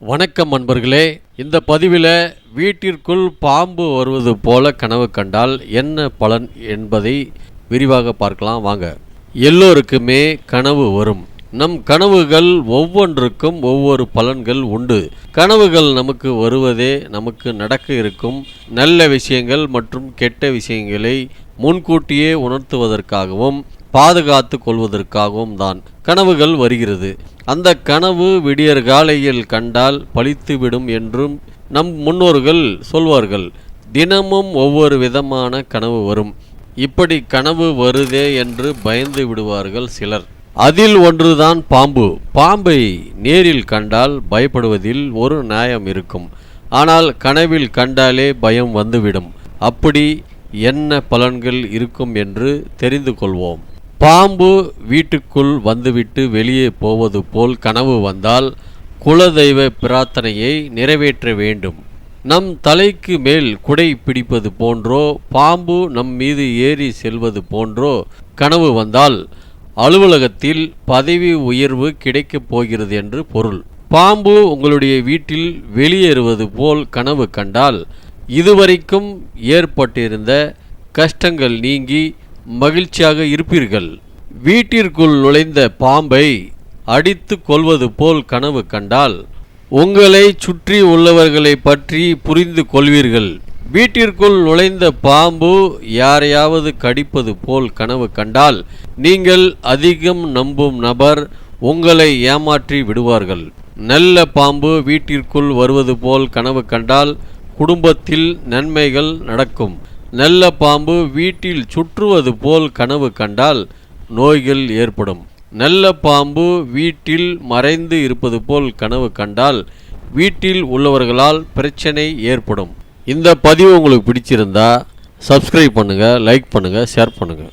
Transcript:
வணக்கம் அன்பர்களே இந்த பதிவில் வீட்டிற்குள் பாம்பு வருவது போல கனவு கண்டால் என்ன பலன் என்பதை விரிவாக பார்க்கலாம். வாங்க. எல்லோருக்குமே கனவு வரும். நம் கனவுகள் ஒவ்வொன்றுக்கும் ஒவ்வொரு பலன்கள் உண்டு. கனவுகள் நமக்கு வருவதே நமக்கு நடக்க இருக்கும் நல்ல விஷயங்கள் மற்றும் கெட்ட விஷயங்களை முன்கூட்டியே உணர்த்துவதற்காகவும் பாதுகாத்து கொள்வதற்காகவும் தான் கனவுகள் வருகிறது. அந்த கனவு விடியற் காலையில் கண்டால் பழித்துவிடும் என்றும் நம் முன்னோர்கள் சொல்வார்கள். தினமும் ஒவ்வொரு விதமான கனவு வரும். இப்படி கனவு வருதே என்று பயந்து விடுவார்கள் சிலர். அதில் ஒன்றுதான் பாம்பு. பாம்பை நேரில் கண்டால் பயப்படுவதில் ஒரு நியாயம் இருக்கும். ஆனால் கனவில் கண்டாலே பயம் வந்துவிடும். அப்படி என்ன பலன்கள் இருக்கும் என்று தெரிந்து கொள்வோம். பாம்பு வீட்டுக்குள் வந்துவிட்டு வெளியே போவது போல் கனவு வந்தால் குலதெய்வ பிரார்த்தனையை நிறைவேற்ற வேண்டும். நம் தலைக்கு மேல் குடை பிடிப்பது போன்றோ பாம்பு நம் மீது ஏறி செல்வது போன்றோ கனவு வந்தால் அலுவலகத்தில் பதவி உயர்வு கிடைக்கப் போகிறது என்று பொருள். பாம்பு உங்களுடைய வீட்டில் வெளியேறுவது போல் கனவு கண்டால் இதுவரைக்கும் ஏற்பட்டிருந்த கஷ்டங்கள் நீங்கி மகிழ்ச்சியாக இருப்பீர்கள். வீட்டிற்குள் நுழைந்த பாம்பை அடித்து கொள்வது போல் கனவு கண்டால் உங்களை சுற்றி உள்ளவர்களை பற்றி புரிந்து கொள்வீர்கள். வீட்டிற்குள் நுழைந்த பாம்பு யாரையாவது கடிப்பது போல் கனவு கண்டால் நீங்கள் அதிகம் நம்பும் நபர் உங்களை ஏமாற்றி விடுவார்கள். நல்ல பாம்பு வீட்டிற்குள் வருவது போல் கனவு கண்டால் குடும்பத்தில் நன்மைகள் நடக்கும். நல்ல பாம்பு வீட்டில் சுற்றுவது போல் கனவு கண்டால் நோய்கள் ஏற்படும். நல்ல பாம்பு வீட்டில் மறைந்து இருப்பது போல் கனவு கண்டால் வீட்டில் உள்ளவர்களால் பிரச்சனை ஏற்படும். இந்த பதிவு உங்களுக்கு பிடிச்சிருந்தா சப்ஸ்கிரைப் பண்ணுங்கள் லைக் பண்ணுங்கள் ஷேர் பண்ணுங்கள்